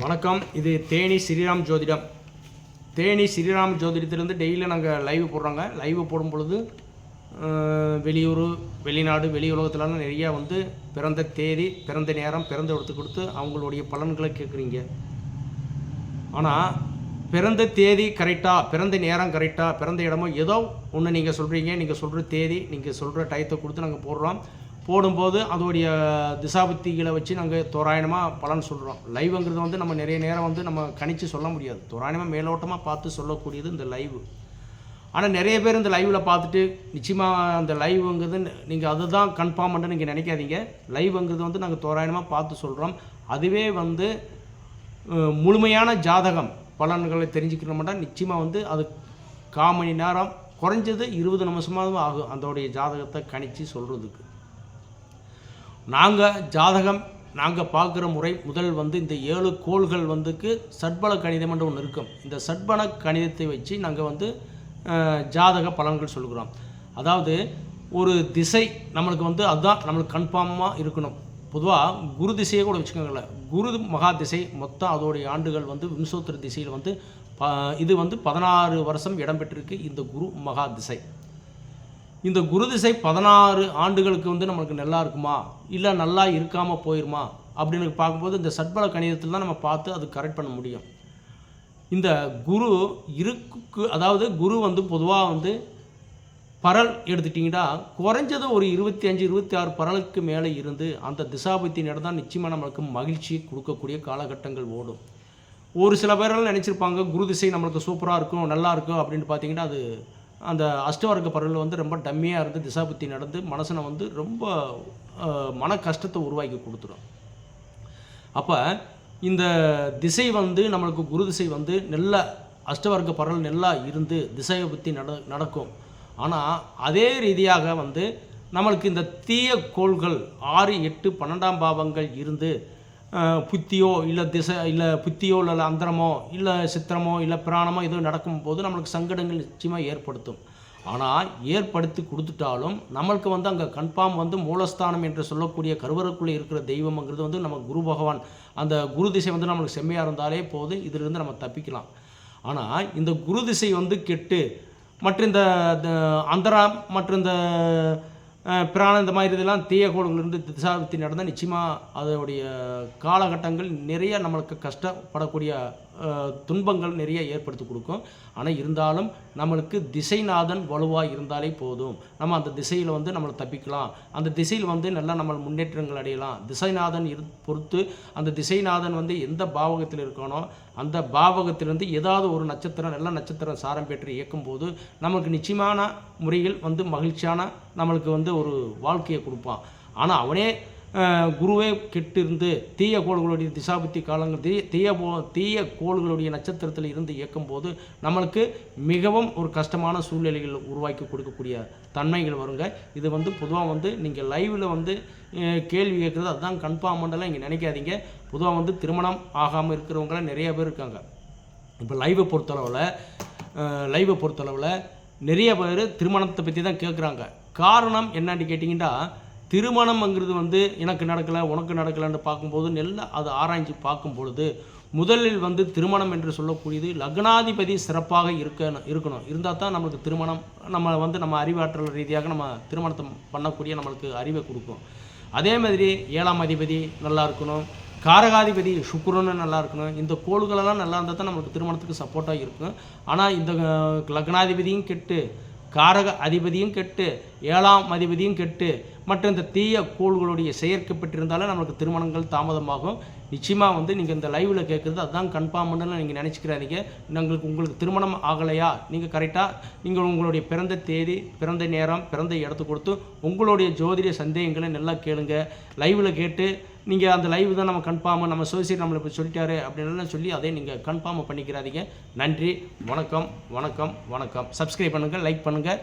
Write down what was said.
வணக்கம். இது தேனி ஸ்ரீராம் ஜோதிடம். தேனி ஸ்ரீராம் ஜோதிடத்திலேருந்து டெய்லியும் நாங்கள் லைவ் போடுறாங்க. லைவ் போடும் பொழுது வெளியூர் வெளிநாடு வெளி உலகத்துலலாம் நிறையா வந்து பிறந்த தேதி பிறந்த நேரம் பிறந்த இடத்துக்கு கொடுத்து அவங்களுடைய பலன்களை கேட்குறீங்க. ஆனால் பிறந்த தேதி கரெக்டாக பிறந்த நேரம் கரெக்டாக பிறந்த இடமோ ஏதோ ஒன்று நீங்கள் சொல்கிறீங்க நீங்கள் சொல்கிற தேதி நீங்கள் சொல்கிற டயத்தை கொடுத்து நாங்கள் போடுறோம். போடும்போது அதோடைய திசாபுத்திகளை வச்சு நாங்கள் தோராயமாக பலன் சொல்கிறோம் லைவ்ங்கிறது வந்து நம்ம நிறைய நேரம் வந்து நம்ம கணித்து சொல்ல முடியாது. தோராயமாக மேலோட்டமாக பார்த்து சொல்லக்கூடியது இந்த லைவ். ஆனால் நிறைய பேர் இந்த லைவில் பார்த்துட்டு நிச்சயமாக அந்த லைவுங்கிறது நீங்கள் அதுதான் கன்ஃபார்ம் பண்ண நீங்கள் நினைக்காதீங்க. லைவுங்கிறது வந்து நாங்கள் தோராயமாக பார்த்து சொல்கிறோம் அதுவே வந்து முழுமையான ஜாதகம் பலன்களை தெரிஞ்சுக்கணும்னா நிச்சயமாக வந்து அது கால் மணி நேரம் குறைஞ்சது இருபது நிமிஷமாகவும் ஆகும். அதோடைய ஜாதகத்தை கணித்து சொல்கிறதுக்கு நாங்கள் ஜாதகம் நாங்கள் பார்க்குற முறை முதல் வந்து இந்த ஏழு கோள்கள் வந்துக்கு சட்பல கணிதம் என்று ஒன்று இருக்கும். இந்த சட்பல கணிதத்தை வச்சு நாங்கள் வந்து ஜாதக பலன்கள் சொல்கிறோம் அதாவது ஒரு திசை நம்மளுக்கு வந்து அதுதான் நம்மளுக்கு கன்ஃபார்மாக இருக்கணும். பொதுவாக குரு திசையை கூட வச்சுக்கோங்களேன். குரு மகா திசை மொத்தம் அதோடைய ஆண்டுகள் வந்து விம்சோத்திர திசையில் வந்து ப இது வந்து பதினாறு வருஷம் இடம்பெற்றிருக்கு இந்த குரு மகா திசை. இந்த குரு திசை பதினாறு ஆண்டுகளுக்கு வந்து நம்மளுக்கு நல்லா இருக்குமா? இல்லை நல்லா இருக்காமல் போயிருமா? அப்படின்னு பார்க்கும்போது இந்த சட்பல கணிதத்தில் தான் நம்ம பார்த்து அது கரெக்ட் பண்ண முடியும். இந்த குரு இருக்கு அதாவது குரு வந்து பொதுவாக வந்து பரல் எடுத்துட்டிங்கன்னா குறைஞ்சது ஒரு இருபத்தி அஞ்சு இருபத்தி ஆறு பரலுக்கு மேலே இருந்து அந்த திசாபத்தின் இடம் தான் நிச்சயமாக நம்மளுக்கு மகிழ்ச்சி கொடுக்கக்கூடிய காலகட்டங்கள் ஓடும். ஒரு சில பேரெல்லாம் நினச்சிருப்பாங்க குரு திசை நம்மளுக்கு சூப்பராக இருக்கும் நல்லா இருக்கும் அப்படின்னு பார்த்தீங்கன்னா அது அந்த அஷ்டவர்க்க பரவல் வந்து ரொம்ப டம்மியாக இருந்து திசாபுத்தி நடந்து மனசனை வந்து ரொம்ப மன கஷ்டத்தை உருவாக்கி கொடுத்துரும். அப்போ இந்த திசை வந்து நம்மளுக்கு குரு திசை வந்து நல்ல அஷ்டவர்க்க பரல் நல்லா இருந்து திசையை பற்றி நட நடக்கும். ஆனால் அதே ரீதியாக வந்து நம்மளுக்கு இந்த தீய கோள்கள் ஆறு எட்டு பன்னெண்டாம் பாவங்கள் இருந்து புத்தியோ இல்லை திசை இல்லை புத்தியோ இல்லை அந்தரமோ இல்லை சித்திரமோ இல்லை பிராணமோ ஏதோ நடக்கும்போது நம்மளுக்கு சங்கடங்கள் நிச்சயமாக ஏற்படுத்தும். ஆனால் ஏற்படுத்தி கொடுத்துட்டாலும் நம்மளுக்கு வந்து அங்கே கன்ஃபார்ம் வந்து மூலஸ்தானம் என்று சொல்லக்கூடிய கருவருக்குள்ளே இருக்கிற தெய்வம்ங்கிறது வந்து நம்ம குரு பகவான் அந்த குரு திசை வந்து நம்மளுக்கு செம்மையாக இருந்தாலே போதும் இதிலிருந்து நம்ம தப்பிக்கலாம். ஆனால் இந்த குரு திசை வந்து கெட்டு மற்ற இந்த த- அந்தரா மற்ற இந்த பிராணம் இந்த மாதிரி இதெல்லாம் தீய கோள்களிலிருந்து திசாபத்தி நடந்தால் நிச்சயமாக அதோடைய காலகட்டங்கள் நிறைய நம்மளுக்கு கஷ்டப்படக்கூடிய துன்பங்கள் நிறைய ஏற்படுத்தி கொடுக்கும். ஆனால் இருந்தாலும் நம்மளுக்கு திசைநாதன் வலுவாக இருந்தாலே போதும். நம்ம அந்த திசையில் வந்து நம்மளை தப்பிக்கலாம். அந்த திசையில் வந்து நல்லா நம்ம முன்னேற்றங்கள் அடையலாம். திசைநாதன் இரு பொறுத்து அந்த திசைநாதன் வந்து எந்த பாவகத்தில் இருக்கானோ அந்த பாவகத்திலிருந்து ஏதாவது ஒரு நட்சத்திரம் நல்ல நட்சத்திரம் சாரம் பெற்று இயக்கும்போது நமக்கு நிச்சயமான முறையில் வந்து மகிழ்ச்சியான நம்மளுக்கு வந்து ஒரு வாழ்க்கையை கொடுப்பான். ஆனால் அவனே குருவே கெட்டு இருந்து தீய கோள்களுடைய திசாபுத்தி காலங்கள் தீய தீய போ தீய கோள்களுடைய நட்சத்திரத்தில் இருந்து இயக்கும்போது நம்மளுக்கு மிகவும் ஒரு கஷ்டமான சூழ்நிலைகள் உருவாக்கி கொடுக்கக்கூடிய தன்மைகள் வருங்க. இது வந்து பொதுவாக வந்து நீங்கள் லைவில் வந்து கேள்வி கேட்குறது அதுதான் கன்ஃபார்ம் பண்ணலாம் இங்கே நினைக்காதீங்க. பொதுவாக வந்து திருமணம் ஆகாமல் இருக்கிறவங்களாம் நிறைய பேர் இருக்காங்க. இப்போ லைவை பொறுத்தளவில் லைவை பொறுத்தளவில் நிறைய பேர் திருமணத்தை பற்றி தான் கேட்குறாங்க காரணம் என்னன்னு கேட்டிங்கன்னா திருமணம்ங்கிறது வந்து எனக்கு நடக்கலை உனக்கு நடக்கலைன்னு பார்க்கும்போது நெல்ல அதை ஆராய்ஞ்சு பார்க்கும் பொழுது முதலில் வந்து திருமணம் என்று சொல்லக்கூடியது லக்னாதிபதி சிறப்பாக இருக்க இருக்கணும். இருந்தால் தான் நம்மளுக்கு திருமணம் நம்ம வந்து நம்ம அறிவாற்றல் ரீதியாக நம்ம திருமணத்தை பண்ணக்கூடிய நம்மளுக்கு அறிவை கொடுக்கும். அதே மாதிரி ஏழாம் அதிபதி நல்லா இருக்கணும். காரகாதிபதி சுக்கிரனும் நல்லா இருக்கணும். இந்த கோள்களெல்லாம் நல்லா இருந்தால் தான் நம்மளுக்கு திருமணத்துக்கு சப்போர்ட்டாக இருக்கும். ஆனால் இந்த லக்னாதிபதியும் கெட்டு காரக அதிபதியும் கெட்டு ஏழாம் அதிபதியும் கெட்டு மற்ற இந்த தீய கோள்களுடைய செயற்கப்பட்டிருந்தாலே நம்மளுக்கு திருமணங்கள் தாமதமாகும். நிச்சயமாக வந்து நீங்கள் இந்த லைவில் கேட்குறது அதுதான் கன்ஃபார்ம் நீங்கள் நினச்சிக்கிறாதீங்க. நாங்களுக்கு உங்களுக்கு திருமணம் ஆகலையா? நீங்கள் கரெக்டாக நீங்கள் உங்களுடைய பிறந்த தேதி பிறந்த நேரம் பிறந்த இடத்து கொடுத்து உங்களுடைய ஜோதிட சந்தேகங்களை நல்லா கேளுங்க. லைவில் கேட்டு நீங்கள் அந்த லைவ் தான் நம்ம கன்ஃபார்ம் நம்ம சோசியல் நம்மளை இப்போ சொல்லிட்டாரு அப்படின்னு சொல்லி அதை நீங்கள் கன்ஃபார்ம் பண்ணிக்கிறாதீங்க. நன்றி வணக்கம் வணக்கம் வணக்கம். சப்ஸ்கிரைப் பண்ணுங்கள் லைக் பண்ணுங்கள்